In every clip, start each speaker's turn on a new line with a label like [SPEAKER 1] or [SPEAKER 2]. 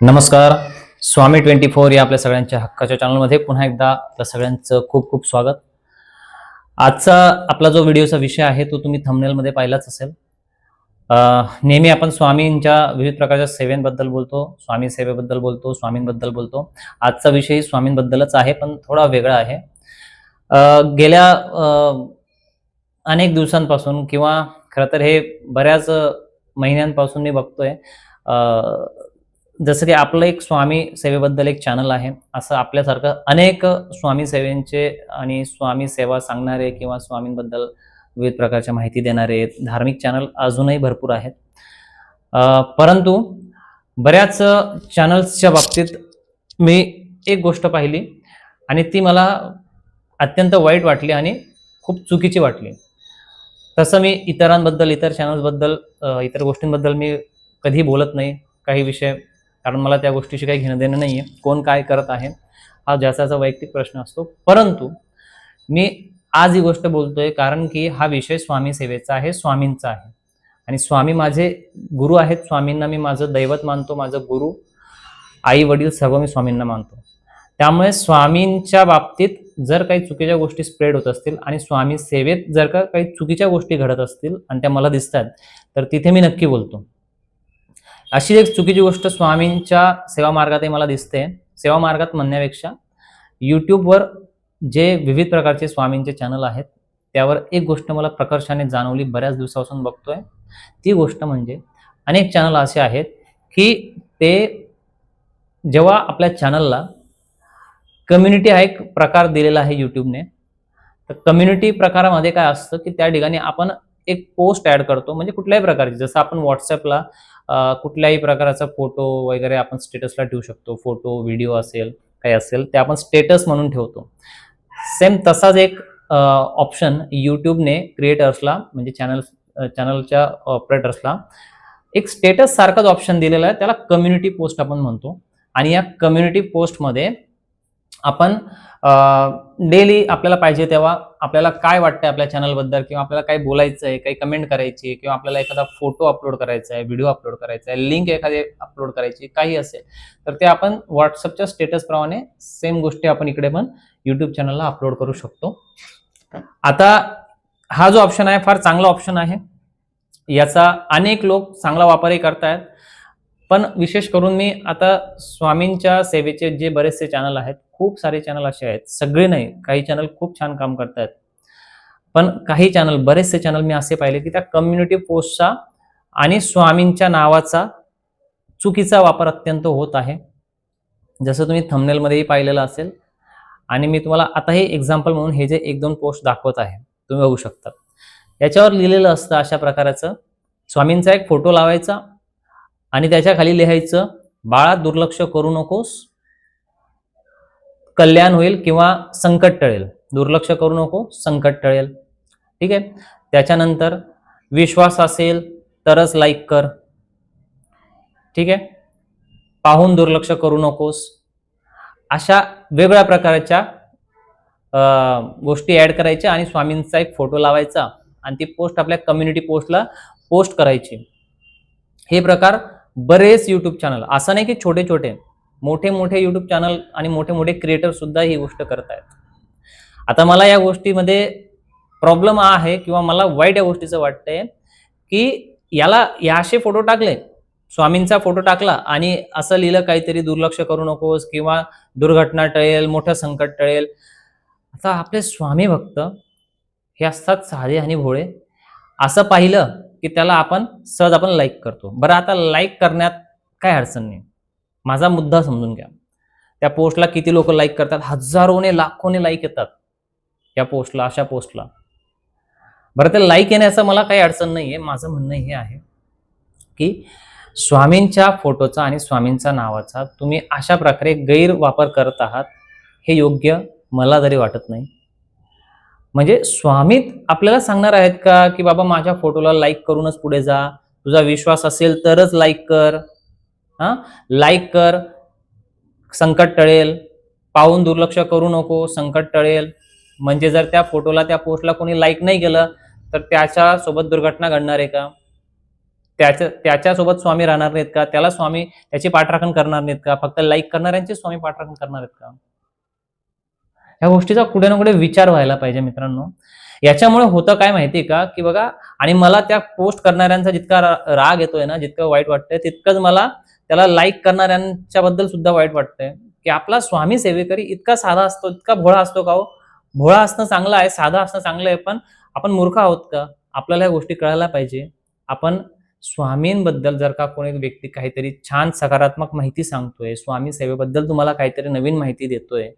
[SPEAKER 1] नमस्कार. स्वामी twenty four या आपल्या सगळ्यांच्या हक्काच्या चॅनलमध्ये पुन्हा एकदा आपल्या सगळ्यांचं खूप खूप स्वागत. आजचा आपला जो व्हिडिओचा विषय आहे तो तुम्ही थंबनेलमध्ये पाहिलाच असेल. नेहमी आपण स्वामींच्या विविध प्रकारच्या सेवेंबद्दल बोलतो स्वामी सेवेबद्दल बोलतो स्वामींबद्दल बोलतो. आजचा विषय स्वामींबद्दलच आहे पण थोडा वेगळा आहे. गेल्या अनेक दिवसांपासून किंवा खरं तर हे बऱ्याच महिन्यांपासून मी बघतोय जसं की आपलं एक स्वामी सेवेबद्दल एक चॅनल आहे असं आपल्यासारखं अनेक स्वामी सेवेंचे आणि स्वामी सेवा सांगणारे किंवा स्वामींबद्दल विविध प्रकारच्या माहिती देणारे धार्मिक चॅनल अजूनही भरपूर आहेत. परंतु बऱ्याच चॅनल्सच्या बाबतीत मी एक गोष्ट पाहिली आणि ती मला अत्यंत वाईट वाटली आणि खूप चुकीची वाटली. तसं मी इतरांबद्दल इतर चॅनल्सबद्दल इतर गोष्टींबद्दल मी कधी बोलत नाही. काही विषय कारण मला त्या गोष्टीशी काही घेणं देणं नाही आहे कोण काय करत आहे हा ज्याचा वैयक्तिक प्रश्न असतो. परंतु मी आज ही गोष्ट बोलतोय कारण की हा विषय स्वामी सेवेचा आहे स्वामींचा आहे. आणि स्वामी माझे गुरु आहेत. स्वामींना मी माझं दैवत मानतो माझं गुरु आई वडील सर्व मी स्वामींना मानतो. त्यामुळे स्वामींच्या बाबतीत जर काही चुकीच्या गोष्टी स्प्रेड होत असतील आणि स्वामी सेवेत जर का काही चुकीच्या गोष्टी घडत असतील आणि त्या मला दिसतात तर तिथे मी नक्की बोलतो. अशी एक चुकीची गोष्ट स्वामींच्या सेवा मार्गातही मला दिसते. सेवा मार्गात म्हणण्यापेक्षा यूट्यूबवर जे विविध प्रकारचे स्वामींचे चॅनल आहेत त्यावर एक गोष्ट मला प्रकर्षाने जाणवली बऱ्याच दिवसापासून बघतोय. ती गोष्ट म्हणजे अनेक चॅनल असे आहेत की ते जेव्हा आपल्या चॅनलला कम्युनिटी हा एक प्रकार दिलेला आहे यूट्यूबने तर कम्युनिटी प्रकारामध्ये काय असतं की त्या ठिकाणी आपण एक पोस्ट ऍड करतो म्हणजे कुठल्याही प्रकारची. जसं आपण व्हॉट्सअपला कुठल्याही प्रकारचा फोटो वगैरे आपण स्टेटसला ठेवू शकतो. फोटो व्हिडिओ असेल काही असेल ते आपण स्टेटस म्हणून ठेवतो. सेम तसाच एक ऑप्शन यूट्यूबने क्रिएटर्सला म्हणजे चॅनल चॅनलच्या ऑपरेटर्सला एक स्टेटस सारखाच ऑप्शन दिलेला आहे. त्याला कम्युनिटी पोस्ट आपण म्हणतो. आणि या कम्युनिटी पोस्टमध्ये आपण डेली आपल्याला पाहिजे तेव्हा आपल्याला काय वाटतंय आपल्या चॅनलबद्दल किंवा आपल्याला काय बोलायचं आहे काही कमेंट करायची किंवा आपल्याला एखादा फोटो अपलोड करायचा आहे व्हिडिओ अपलोड करायचा आहे लिंक एखादी अपलोड करायची काही असेल तर ते आपण व्हॉट्सअपच्या स्टेटसप्रमाणे सेम गोष्टी आपण इकडे पण युट्यूब चॅनलला अपलोड करू शकतो. आता हा जो ऑप्शन आहे फार चांगला ऑप्शन आहे. याचा अनेक लोक चांगला वापरही करतायत. पण विशेष करून मी आता स्वामींच्या सेवेचे जे बरेचसे चॅनल आहेत खूप सारे चॅनल असे आहेत. सगळे नाही काही चॅनल खूप छान काम करतायत. पण काही चॅनल बरेचसे चॅनल मी असे पाहिले की त्या कम्युनिटी पोस्टचा आणि स्वामींच्या नावाचा चुकीचा वापर अत्यंत होत आहे. जसं तुम्ही थंबनेलमध्येही पाहिलेलं असेल. आणि मी तुम्हाला आता हे एक्झाम्पल म्हणून हे जे एक दोन पोस्ट दाखवत आहे तुम्ही बघू शकता. याच्यावर लिहिलेलं असतं अशा प्रकारचं स्वामींचा एक फोटो लावायचा आणि त्याच्याखाली लिहायचं बाळा दुर्लक्ष करू नकोस कल्याण होईल किंवा संकट टळेल. दुर्लक्ष करू नको संकट टळेल. ठीक आहे? त्याच्यानंतर विश्वास असेल तरच लाईक कर. ठीक आहे? पाहून दुर्लक्ष करू नकोस. अशा वेगळ्या प्रकारच्या गोष्टी ॲड करायच्या आणि स्वामींचा एक फोटो लावायचा आणि ती पोस्ट आपल्या कम्युनिटी पोस्टला पोस्ट करायची. हे प्रकार बरेच यूट्यूब चॅनल असं नाही की छोटे छोटे मोठे मोठे यूट्यूब चॅनल आणि मोठे मोठे क्रिएटर सुद्धा ही गोष्ट करत आहेत आता मला या गोष्टीमध्ये प्रॉब्लेम आहे किंवा मला वाईट या गोष्टीचं वाटतंय की याला या असे फोटो टाकले स्वामींचा फोटो टाकला आणि असं लिहिलं काहीतरी दुर्लक्ष करू नकोस किंवा दुर्घटना टळेल मोठं संकट टळेल. आता आपले स्वामी भक्त हे असतात साधे आणि भोळे. असं पाहिलं की त्याला आपण सहज आपण लाईक करतो. बरं आता लाईक करण्यात काय अडचण नाही. माझा मुद्दा समजून घ्या. त्या पोस्टला किती लोक लाईक करतात? हजारोने लाखोने लाईक येतात या पोस्टला अशा पोस्टला. बरं ते लाईक येण्याचं मला काही अडचण नाही आहे माझं म्हणणं हे आहे की स्वामींच्या फोटोचा आणि स्वामींचा नावाचा तुम्ही अशा प्रकारे गैरवापर करत आहात हे योग्य मला तरी वाटत नाही. म्हणजे स्वामी आपल्याला सांगणार आहेत का की बाबा माझ्या फोटोला लाईक करूनच पुढे जा. तुझा विश्वास असेल तरच लाईक कर. हा? लाईक कर. संकट टळेल. पाहून दुर्लक्ष करू नको. संकट टळेल. म्हणजे जर त्या फोटोला त्या पोस्टला कोणी लाईक नाही केलं तर त्याच्या सोबत दुर्घटना घडणार आहे का? त्याच्या त्याच्यासोबत स्वामी राहणार नाहीत का? त्याला स्वामी त्याची पाठराखण करणार नाहीत का? फक्त लाईक करणाऱ्यांचे स्वामी पाठराखण करणार आहेत का? ह्या गोष्टीचा कुठे ना कुठे विचार व्हायला पाहिजे मित्रांनो. याच्यामुळे होतं काय माहिती का? की बघा आणि मला त्या पोस्ट करणाऱ्यांचा जितका राग येतोय ना जितकं वाईट वाटतंय तितकंच मला त्याला लाईक करणाऱ्यांच्याबद्दल सुद्धा वाईट वाटतंय. की आपला स्वामी सेवेकरी इतका साधा असतो इतका भोळा असतो का हो? भोळा असणं चांगलं आहे साधा असणं चांगलं आहे पण आपण मूर्ख आहोत का? आपल्याला या गोष्टी कळायला पाहिजे. आपण स्वामींबद्दल जर का कोणी व्यक्ती काहीतरी छान सकारात्मक माहिती सांगतोय स्वामी सेवेबद्दल तुम्हाला काहीतरी नवीन माहिती देतोय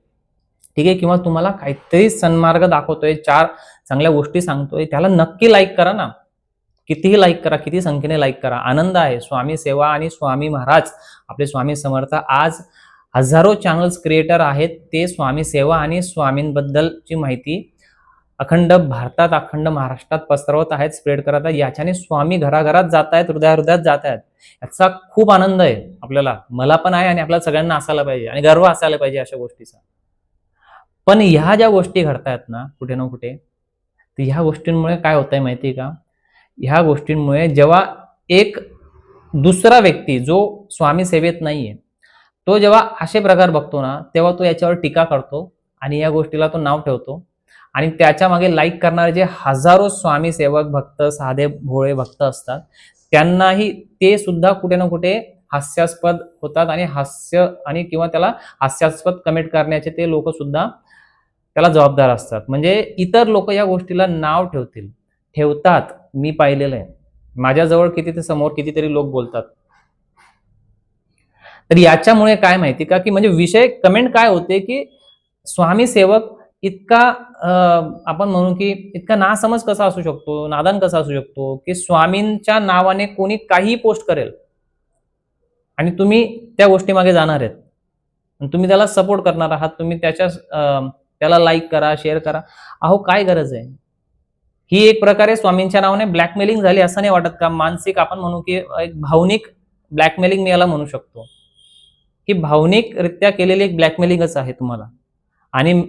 [SPEAKER 1] ठीक आहे किंवा तुम्हाला काहीतरी सन्मार्ग दाखवतोय चार चांगल्या गोष्टी सांगतोय त्याला नक्की लाईक करा ना. कितीही लाईक करा किती संख्येने लाईक करा. आनंद आहे. स्वामी सेवा आणि स्वामी महाराज आपले स्वामी समर्थ आज हजारो चॅनल्स क्रिएटर आहेत. ते स्वामी सेवा आणि स्वामींबद्दलची माहिती अखंड भारतात अखंड महाराष्ट्रात पसरवत आहेत स्प्रेड करत आहेत. याच्याने स्वामी घराघरात जात आहेत हृदया हृदयात जात आहेत. याचा खूप आनंद आहे आपल्याला. मला पण आहे आणि आपल्याला सगळ्यांना असायला पाहिजे आणि गर्व असायला पाहिजे अशा गोष्टीचा. पण ह्या ज्या गोष्टी घडतायत ना कुठे ना कुठे तर ह्या गोष्टींमुळे काय होत आहे माहिती आहे का? ह्या गोष्टींमुळे जेव्हा एक दुसरा व्यक्ती जो स्वामी सेवेत नाहीये तो जेव्हा असे प्रकार बघतो ना तेव्हा तो याच्यावर टीका करतो आणि या गोष्टीला तो नाव ठेवतो. आणि त्याच्यामागे लाईक करणारे जे हजारो स्वामी सेवक भक्त साधे भोळे भक्त असतात त्यांनाही ते सुद्धा कुठे ना कुठे हास्यास्पद होतात आणि हास्य आणि किंवा त्याला हास्यास्पद कमेंट करण्याचे ते लोक सुद्धा त्याला जबाबदार असतात. म्हणजे इतर लोक या गोष्टीला नाव ठेवतील. ठेवतात. मी पाहिलेलं आहे. माझ्याजवळ किती ते समोर कितीतरी लोक बोलतात. तर याच्यामुळे काय माहिती का? की म्हणजे विषय कमेंट काय होते की स्वामी सेवक इतका आपण म्हणू की इतका नासमज कसा असू शकतो? नादान कसा असू शकतो? की स्वामींच्या नावाने कोणी काही पोस्ट करेल. आणि तुम्ही त्या गोष्टी मागे जाणार आहेत. तुम्ही त्याला सपोर्ट करणार आहात. तुम्ही त्याच्या त्याला लाईक करा शेअर करा. अहो काय गरज आहे? ही एक प्रकारे स्वामींच्या नावाने ब्लॅकमेलिंग झाली असं नाही वाटत का? मानसिक आपण म्हणू की एक भावनिक ब्लॅकमेलिंग मी याला म्हणू शकतो. की भावनिकरित्या केलेली एक ब्लॅकमेलिंगच आहे तुम्हाला. आणि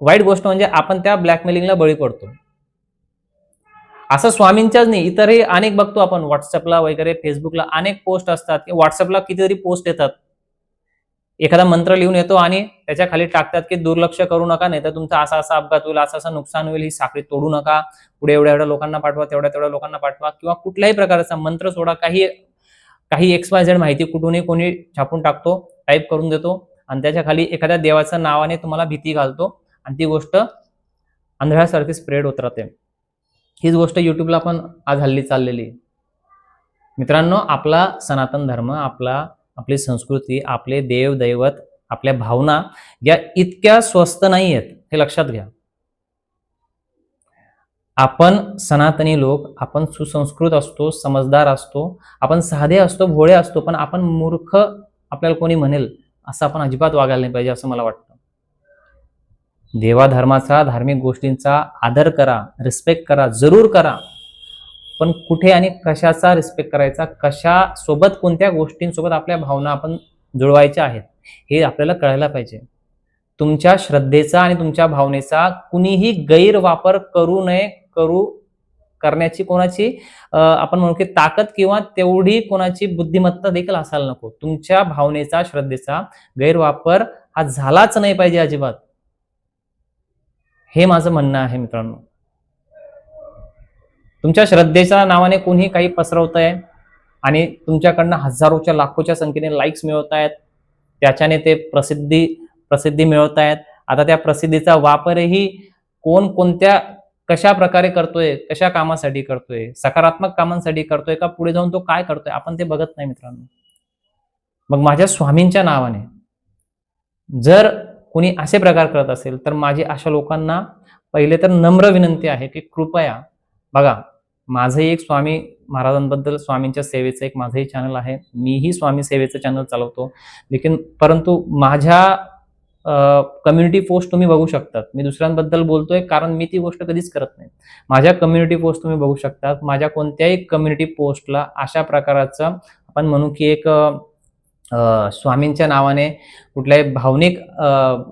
[SPEAKER 1] वाईट गोष्ट म्हणजे आपण त्या ब्लॅकमेलिंगला बळी पडतो. असं स्वामींच्याच नाही इतरही अनेक बघतो आपण. व्हॉट्सअपला वगैरे फेसबुकला अनेक पोस्ट असतात. की व्हॉट्सअपला कितीतरी पोस्ट येतात. एखादा मंत्र लिहून येतो आणि त्याच्याखाली टाकतात की दुर्लक्ष करू नका नाही तर तुमचा असा असा अपघात होईल असं असं नुकसान होईल ही साखळी तोडू नका पुढे एवढ्या एवढ्या लोकांना पाठवा तेवढ्या तेवढ्या लोकांना पाठवा किंवा कुठल्याही प्रकारचा मंत्र सोडा काही काही एक्स वाय झेड माहिती कुठूनही कोणी छापून टाकतो टाईप करून देतो आणि त्याच्याखाली एखाद्या देवाच्या नावाने तुम्हाला भीती घालतो आणि ती गोष्ट आंधळ्यासारखी स्प्रेड होत राहते हीच गोष्ट युट्यूबला पण आज हल्ली चाललेली आहे. मित्रांनो आपला सनातन धर्म आपला आपली संस्कृती आपले देव दैवत आपल्या भावना या इतक्या स्वस्त नाही आहेत हे लक्षात घ्या. आपण सनातनी लोक आपण सुसंस्कृत असतो समजदार असतो आपण साधे असतो भोळे असतो पण आपण मूर्ख आपल्याला कोणी म्हणेल असं आपण अजिबात वागायला नाही पाहिजे असं मला वाटतं. देवाधर्माचा धार्मिक गोष्टींचा आदर करा रिस्पेक्ट करा जरूर करा. पण कुठे आणि कशाचा रिस्पेक्ट करायचा? कशा सोबत कोणत्या गोष्टींसोबत आपल्या भावना आपण जुळवायच्या आहेत? हे आपल्याला कळायला पाहिजे. तुमच्या श्रद्धेचा आणि तुमच्या भावनेचा कुणीही गैरवापर करू नये करू करण्याची कोणाची आपण म्हणू की ताकद किंवा तेवढी कोणाची बुद्धिमत्ता देखील असायला नको. तुमच्या भावनेचा श्रद्धेचा गैरवापर हा झालाच नाही पाहिजे अजिबात. हे माझं म्हणणं आहे मित्रांनो. तुमच्या श्रद्धेच्या नावाने कोणी काही पसरवत आहे आणि तुमच्याकडनं हजारोच्या लाखोच्या संख्येने लाईक्स मिळवत आहेत त्याच्याने ते प्रसिद्धी प्रसिद्धी मिळवत आहेत आता त्या प्रसिद्धीचा वापरही कोण कोणत्या कशा प्रकारे करतोय कशा कामासाठी करतोय सकारात्मक कामांसाठी करतोय का पुढे जाऊन तो काय करतोय आपण ते बघत नाही मित्रांनो. मग माझ्या स्वामींच्या नावाने जर कोणी असे प्रकार करत असेल तर माझी अशा लोकांना पहिले तर नम्र विनंती आहे की कृपया बघा माझंही एक स्वामी महाराजांबद्दल स्वामींच्या सेवेचं एक माझंही चॅनल आहे. मीही स्वामी सेवेचं चॅनल चालवतो. लेकिन परंतु माझ्या कम्युनिटी पोस्ट तुम्ही बघू शकतात. मी दुसऱ्यांबद्दल बोलतोय कारण मी ती गोष्ट कधीच करत नाही. माझ्या कम्युनिटी पोस्ट तुम्ही बघू शकतात. माझ्या कोणत्याही कम्युनिटी पोस्टला अशा प्रकारचं आपण म्हणू की एक स्वामींच्या नावाने कुठल्याही भावनिक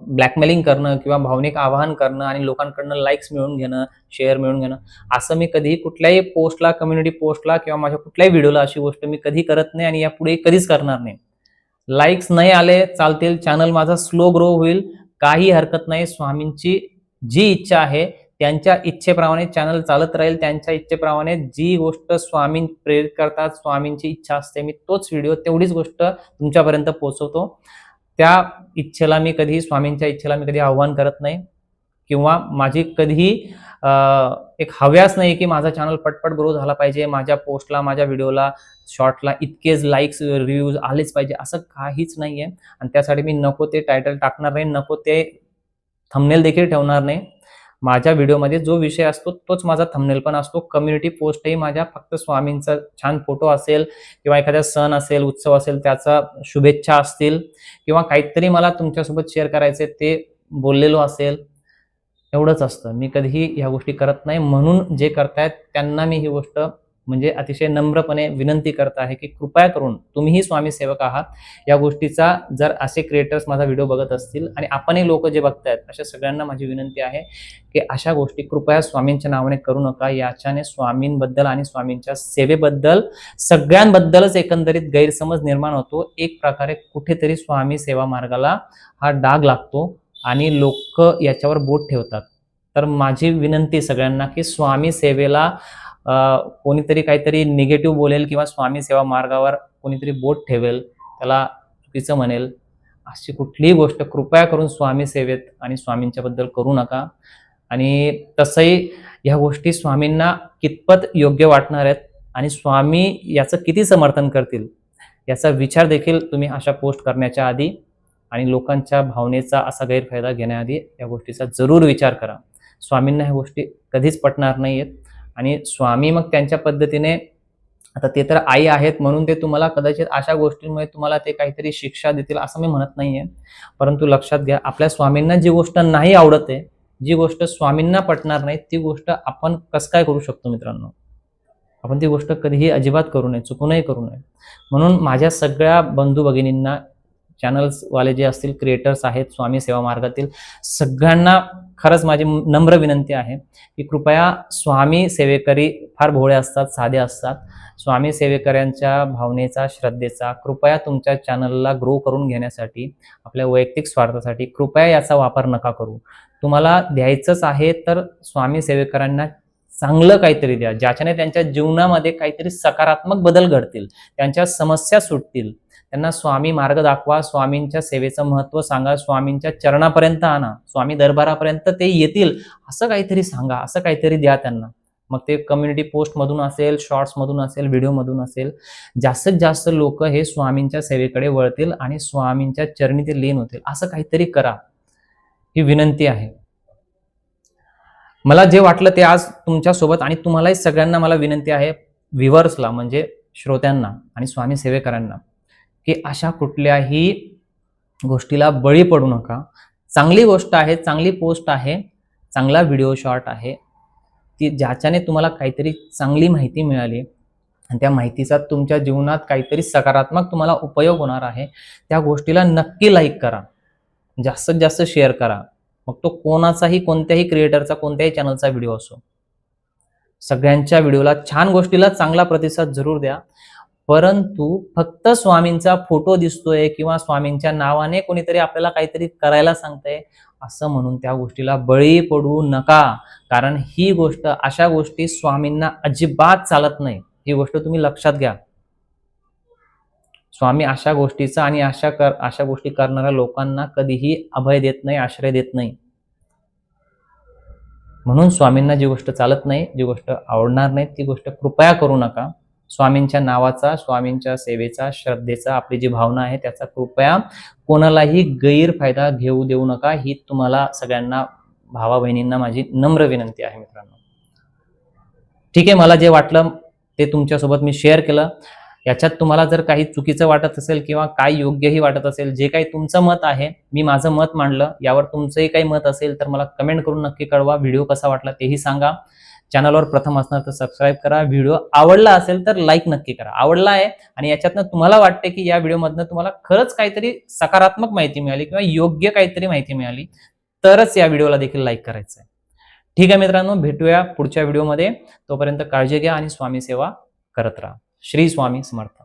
[SPEAKER 1] ब्लॅकमेलिंग करणं किंवा भावनिक आवाहन करणं आणि लोकांकडनं लाईक्स मिळवून घेणं शेअर मिळवून घेणं असं मी कधीही कुठल्याही पोस्टला कम्युनिटी पोस्टला किंवा माझ्या कुठल्याही व्हिडिओला अशी गोष्ट मी कधी करत नाही आणि यापुढे कधीच करणार नाही. लाईक्स नाही आले चालतील. चॅनल माझा स्लो ग्रो होईल. काही हरकत नाही. स्वामींची जी इच्छा आहे त्यांच्या इच्छेप्रमाणे चॅनल चालत राहील त्यांच्या इच्छेप्रमाणे जी गोष्ट स्वामी प्रेरित करतात स्वामींची इच्छा असते मी तोच व्हिडिओ तेवढीच गोष्ट तुमच्यापर्यंत पोहोचवतो. त्या इच्छेला मी कधीही स्वामींच्या इच्छेला मी कधी आव्हान करत नाही. किंवा माझी कधीही एक हव्यास नाही की माझा चॅनल पटपट ग्रो झाला पाहिजे माझ्या पोस्टला माझ्या व्हिडिओला शॉर्टला इतकेच लाईक्स रिव्ह्यूज आलेच पाहिजे असं काहीच नाही आहे आणि त्यासाठी मी नको ते टायटल टाकणार नाही नको ते थंबनेल देखील ठेवणार नाही. माझ्या व्हिडिओमध्ये जो विषय असतो तोच माझा थंबनेल पण असतो. कम्युनिटी पोस्टही माझ्या फक्त स्वामींचा छान फोटो असेल किंवा एखादा सण असेल उत्सव असेल त्याचा शुभेच्छा असतील किंवा काहीतरी मला तुमच्यासोबत शेअर करायचे ते बोललेलो असेल एवढंच असतं. मी कधीही ह्या गोष्टी करत नाही. म्हणून जे करतायत त्यांना मी ही गोष्ट म्हणजे अतिशय नम्रपणे विनंती करत आहे की कृपया करून तुम्हीही स्वामी सेवक आहात. या गोष्टीचा जर असे क्रिएटर्स माझा व्हिडिओ बघत असतील आणि आपणही लोक जे बघतायत अशा सगळ्यांना माझी विनंती आहे की अशा गोष्टी कृपया स्वामींच्या नावाने करू नका. याच्याने स्वामींबद्दल आणि स्वामींच्या सेवेबद्दल सगळ्यांबद्दलच एकंदरीत गैरसमज निर्माण होतो. एक प्रकारे कुठेतरी स्वामी सेवा मार्गाला हा डाग लागतो आणि लोक याच्यावर बोट ठेवतात. तर माझी विनंती सगळ्यांना की स्वामी सेवेला कोणीतरी काहीतरी निगेटिव्ह बोलेल किंवा स्वामी सेवा मार्गावर कोणीतरी बोट ठेवेल त्याला चुकीचं म्हणेल. अशी कुठलीही गोष्ट कृपया करून स्वामी सेवेत आणि स्वामींच्याबद्दल करू नका. आणि तसंही ह्या गोष्टी स्वामींना कितपत योग्य वाटणार आहेत आणि स्वामी याचं किती समर्थन करतील याचा विचार देखील तुम्ही अशा पोस्ट करण्याच्या आधी आणि लोकांच्या भावनेचा असा गैरफायदा घेण्याआधी या गोष्टीचा जरूर विचार करा. स्वामींना ह्या गोष्टी कधीच पटणार नाही आहेत आणि स्वामी मग त्यांच्या पद्धतीने आता ते तर आई आहेत म्हणून ते तुम्हाला कदाचित अशा गोष्टींमुळे तुम्हाला ते काहीतरी शिक्षा देतील असं मी म्हणत नाहीये. परंतु लक्षात घ्या आपल्या स्वामींना जी गोष्ट नाही आवडत आहे जी गोष्ट स्वामींना पटणार नाही ती गोष्ट आपण कसं काय करू शकतो मित्रांनो? आपण ती गोष्ट कधीही अजिबात करू नये चुकूनही करू नये. म्हणून माझ्या सगळ्या बंधू भगिनींना चॅनल्सवाले जे असतील क्रिएटर्स आहेत स्वामी सेवा मार्गातील सगळ्यांना खरंच माझी नम्र विनंती आहे की कृपया स्वामी सेवेकरी फार भोळे असतात साधे असतात. स्वामी सेवेकऱ्यांच्या भावनेचा श्रद्धेचा कृपया तुमच्या चॅनलला ग्रो करून घेण्यासाठी आपल्या वैयक्तिक स्वार्थासाठी कृपया याचा वापर नका करू. तुम्हाला द्यायचंच आहे तर स्वामी सेवेकरांना चांगलं काहीतरी द्या ज्याच्याने त्यांच्या जीवनामध्ये काहीतरी सकारात्मक बदल घडतील त्यांच्या समस्या सुटतील. त्यांना स्वामी मार्ग दाखवा स्वामींच्या सेवेचं महत्त्व सांगा स्वामींच्या चरणापर्यंत आणा स्वामी दरबारापर्यंत ते येतील असं काहीतरी सांगा असं काहीतरी द्या त्यांना. मग ते कम्युनिटी पोस्टमधून असेल शॉर्ट्समधून असेल व्हिडिओमधून असेल जास्तीत जास्त लोक हे स्वामींच्या सेवेकडे वळतील आणि स्वामींच्या चरणी ते लीन होतील. असं काहीतरी करा. ही विनंती आहे. मला जे वाटलं ते आज तुमच्यासोबत आणि तुम्हालाही सगळ्यांना मला विनंती आहे व्हिवर्सला म्हणजे श्रोत्यांना आणि स्वामी सेवेकरांना की अशा कुठल्याही गोष्टीला बळी पडू नका. चांगली गोष्ट आहे चांगली पोस्ट आहे चांगला व्हिडिओ शॉर्ट आहे की ज्याच्याने तुम्हाला काहीतरी चांगली माहिती मिळाली आणि त्या माहितीचा तुमच्या जीवनात काहीतरी सकारात्मक तुम्हाला उपयोग होणार आहे त्या गोष्टीला नक्की लाईक करा. जास्तीत जास्त शेअर करा. मग तो कोणाचाही कोणत्याही क्रिएटरचा कोणत्याही चॅनलचा व्हिडिओ असो. सगळ्यांच्या व्हिडिओला छान गोष्टीला चांगला प्रतिसाद जरूर द्या. परंतु फक्त स्वामींचा फोटो दिसतोय किंवा स्वामींच्या नावाने कोणीतरी आपल्याला काहीतरी करायला सांगतंय असं म्हणून त्या गोष्टीला बळी पडू नका. कारण ही गोष्ट अशा गोष्टी स्वामींना अजिबात चालत नाही. ही गोष्ट तुम्ही लक्षात घ्या. स्वामी अशा गोष्टीचा आणि अशा कर अशा गोष्टी करणाऱ्या लोकांना कधीही अभय देत नाही आश्रय देत नाही. म्हणून स्वामींना जी गोष्ट चालत नाही जी गोष्ट आवडणार नाही ती गोष्ट कृपया करू नका. स्वामींच्या नावाचा स्वामींच्या सेवेचा श्रद्धेचा आपली जी भावना आहे त्याचा कृपया कोणालाही गैरफायदा घेऊ देऊ नका. ही तुम्हाला सगळ्यांना भावा बहिणींना माझी नम्र विनंती आहे मित्रांनो. ठीक आहे मला जे वाटलं ते तुमच्यासोबत मी शेअर केलं. याच्यात तुम्हाला जर काही चुकीचं वाटत असेल किंवा काय योग्यही वाटत असेल जे काही तुमचं मत आहे मी माझं मत मांडलं. यावर तुमचंही काही मत असेल तर मला कमेंट करून नक्की कळवा. व्हिडिओ कसा वाटला तेही सांगा. चॅनलवर प्रथम असणार तर सबस्क्राईब करा. व्हिडिओ आवडला असेल तर लाईक नक्की करा. आवडला आहे आणि याच्यातनं तुम्हाला वाटते की या व्हिडिओमधनं तुम्हाला खरंच काहीतरी सकारात्मक माहिती मिळाली किंवा योग्य काहीतरी माहिती मिळाली तरच या व्हिडिओला देखील लाईक करायचं आहे. ठीक आहे मित्रांनो भेटूया पुढच्या व्हिडिओमध्ये तोपर्यंत काळजी घ्या आणि स्वामी सेवा करत राहा. श्री स्वामी समर्थ.